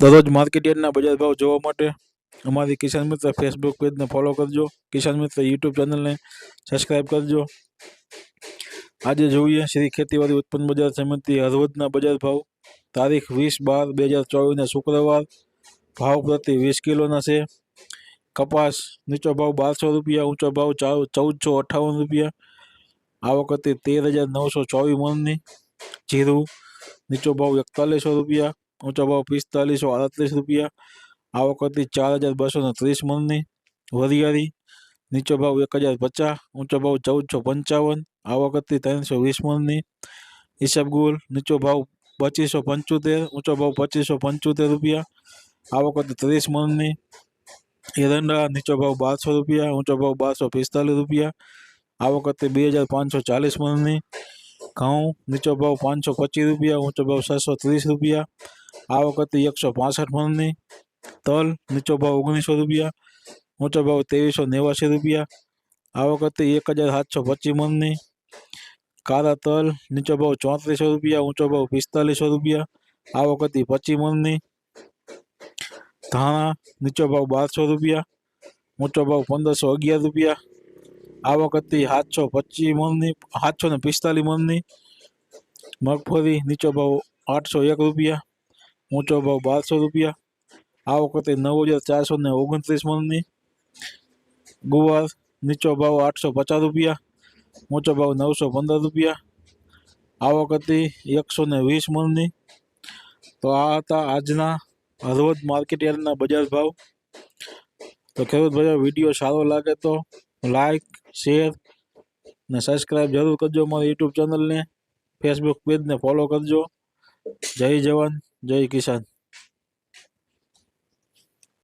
દરરોજ માર્કેટ યાર્ડના બજાર ભાવ જોવા માટે અમારી કિસાન મિત્ર ફેસબુક પેજને ફોલો કરજો કિસાન મિત્ર યુટ્યુબ ચેનલને સબસ્ક્રાઈબ કરજો આજે જોઈએ શ્રી ખેતીવાડી ઉત્પન્ન બજાર સમિતિ હળવદના બજાર ભાવ તારીખ વીસ બાર બે હજાર ચોવીસના શુક્રવાર ભાવ પ્રતિ વીસ કિલોના છે કપાસ નીચો ભાવ બારસો રૂપિયા ઊંચો ભાવ ચા- ચૌદસો અઠ્ઠાવન રૂપિયા આ વખતે તેર હજાર નવસો ચોવીસ મણની જીરું નીચો ભાવ એકતાલીસો રૂપિયા ઊંચો ભાવ પિસ્તાલીસો આડત્રીસ રૂપિયા. આ હતી ચાર હજાર બસો ને ત્રીસ મણની વરિયાળી નીચો ભાવ એક હજાર પચાસ, ઊંચો ભાવ ચૌદસો પંચાવન, આ હતી ત્રણસો વીસ મણની ઈસબગુલ નીચો ભાવ પચીસો પંચોતેર, ઊંચો ભાવ પચીસો પંચોતેર રૂપિયા. આ વખતે ત્રીસ મણની એરંડા, નીચો ભાવ બારસો રૂપિયા, ઊંચો ભાવ બારસો પિસ્તાલીસ રૂપિયા. આ વખતે બે હજાર પાંચસો ચાલીસ મણની ઘઉં નીચો ભાવ પાંચસો પચીસ રૂપિયા ઊંચો ભાવ છસો ત્રીસ રૂપિયા આ વખતે એકસો પાસઠ મણની તલ નીચો ભાવ ઓગણીસો રૂપિયા ઊંચો ભાવ ત્રેવીસો નેવાસી રૂપિયા આ વખતે એક હજાર સાતસો પચીસ મણની કાળા તલ નીચો ભાવ ચોત્રીસો રૂપિયા ઊંચો ભાવ પિસ્તાલીસો રૂપિયા આ વખતે પચીસ મણની ધાણા નીચો ભાવ બારસો રૂપિયા ઊંચો ભાવ પંદરસો અગિયાર રૂપિયા આ વખતથી સાતસો પચીસ મણની, સાતસો ને પિસ્તાલીસ મણની મગફળી, નીચો ભાવ આઠસો એક રૂપિયા, ઊંચો ભાવ બારસો રૂપિયા. આ વખતે નવ હજાર ચારસો ને ઓગણત્રીસ મણની ગુવાર, નીચો ભાવ આઠસો પચાસ રૂપિયા, ઊંચો ભાવ નવસો પંદર રૂપિયા. આ વખતે એકસો ને વીસ મણની. તો આ હતા આજના હળવદ માર્કેટ યાર્ડના બજાર ભાવ. તો ખેડૂત ભાઈઓ, વીડિયો સારો લાગે તો લાઈક શેર ને સબસ્ક્રાઈબ જરૂર કરજો મારી યુટ્યુબ ચેનલને ફેસબુક પેજને ફોલો કરજો. જય જવાન, જય કિસાન.